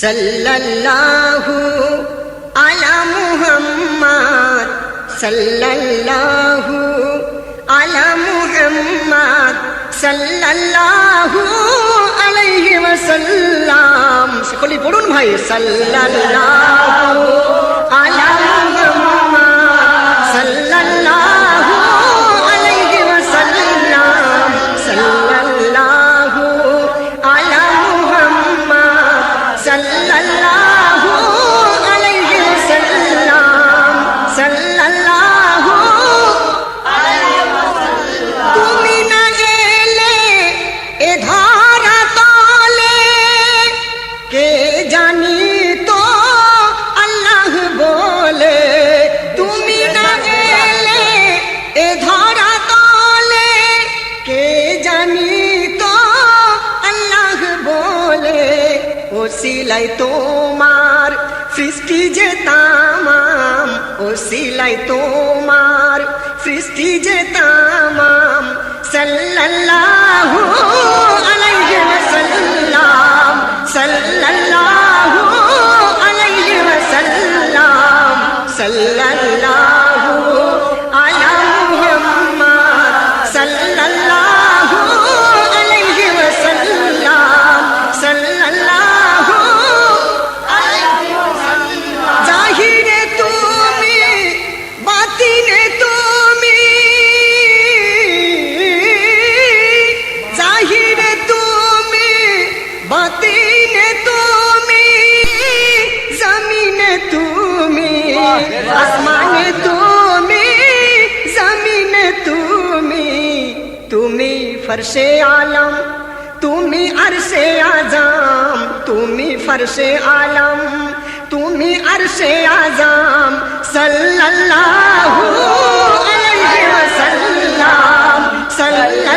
সাল্লাল্লাহু আলা মুহাম্মদ সাল্লাল্লাহু আলা মুহাম্মদ সাল্লাল্লাহু আলাইহি ওয়াসাল্লাম সকলেই পড়ুন ভাই সাল্লাল্লাহু আলা সিলাই তোমার সৃষ্টি যে তামাম ও সিলাই তোমার সৃষ্টি যে তামাম সাল্লাল্লাহু آسمان تمہیں زمین تمہیں تمہیں فرش عالم، تمہیں عرش اعظم، تمہیں فرش عالم عرش صلی اللہ علیہ وسلم، صلی اللہ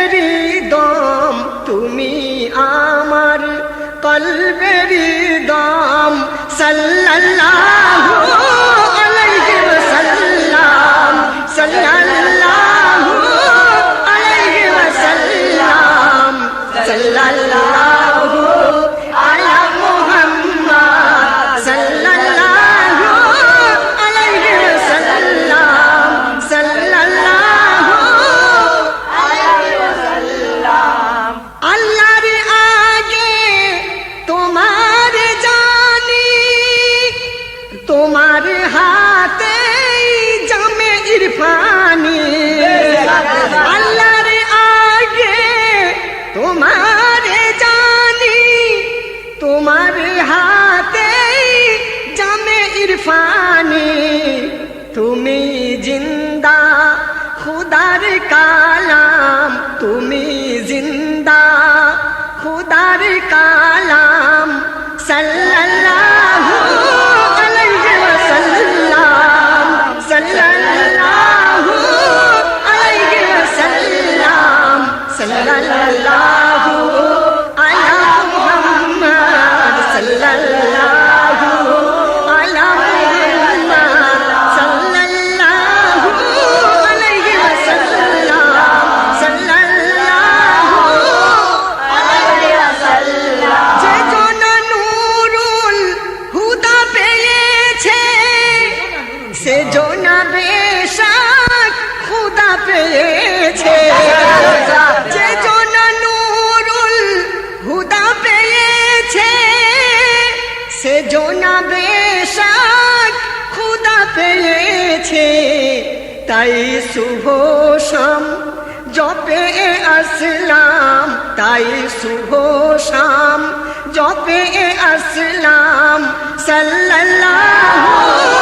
কলবেরি দম তুমি আমার কলবেরি দম সাল্লাল্লাহু আলাইহি ওয়াসাল্লাম সাল্লাল্লাহু তোমার জানি, তোমার হাতে জামে ইরফানি। তুমি জিন্দা, খুদার কালাম। তুমি জিন্দা, খুদার কালাম। সাল্লাল্লাহু সে জনা বেশাক খুদা পেয়েছে। যে জনা নুরুল হুদা পেয়েছে, সে জোনা বেশাক খুদা পেয়েছে। তাই শুভ শাম জপে আসলাম, তাই শুভ শাম জপে আসলাম। সাল্লাল্লাহু